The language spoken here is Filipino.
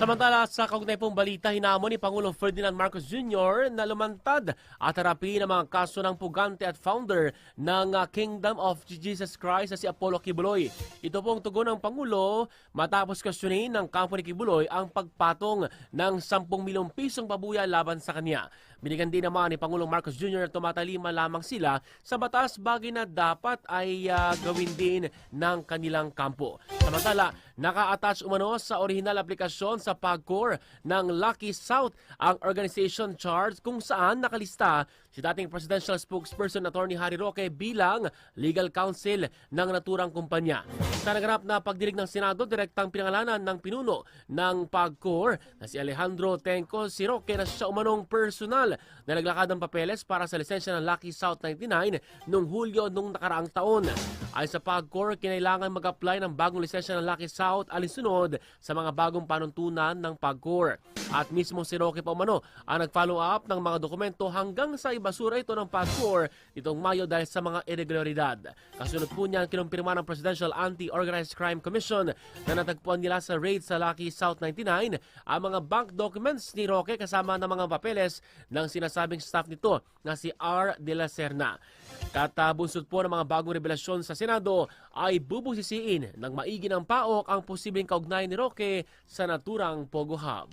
Samantala sa kaugnay pong balita, hinamon ni Pangulong Ferdinand Marcos Jr. na lumantad at harapin ang mga kaso ng pugante at founder ng uh, Kingdom of Jesus Christ si Apollo Kibuloy. Ito pong tugon ng Pangulo matapos questionin ng kampo ni Kibuloy ang pagpatong ng 10 milyong pisong pabuya laban sa kanya. Binigyan din naman ni Pangulong Marcos Jr. na tumatalima lamang sila sa batas bagay na dapat ay uh, gawin din ng kanilang kampo. Samantala, naka-attach umano sa original aplikasyon sa PAGCOR ng Lucky South ang organization chart kung saan nakalista si dating presidential spokesperson Attorney Harry Roque bilang legal counsel ng naturang kumpanya. Sa naganap na pagdinig ng Senado, direktang pinangalanan ng pinuno ng PAGCOR na si Alejandro Tenco si Roque na siya umanong personal na naglakad ng papeles para sa lisensya ng Lucky South 99 noong Hulyo nung nakaraang taon. Ay sa PAGCOR, kinailangan mag-apply ng bagong lisensya ng Lucky South alinsunod sa mga bagong panuntunan ng PAGCOR. At mismo si Roque pa umano ang nag-follow up ng mga dokumento hanggang sa ibasura ito ng PAGCOR nitong Mayo dahil sa mga irregularidad. Kasunod po niyan, kinumpirma ng Presidential Anti-Organized Crime Commission na natagpuan nila sa raid sa Lucky South 99 ang mga bank documents ni Roque kasama ng mga papeles ng sinasabing staff nito na si R. De La Serna. Katabunsod po ng mga bagong revelasyon sa Senado ay bubusisiin ng maigi ng PAOK ang posibleng kaugnayan ni Roque sa naturang Pogo Hub.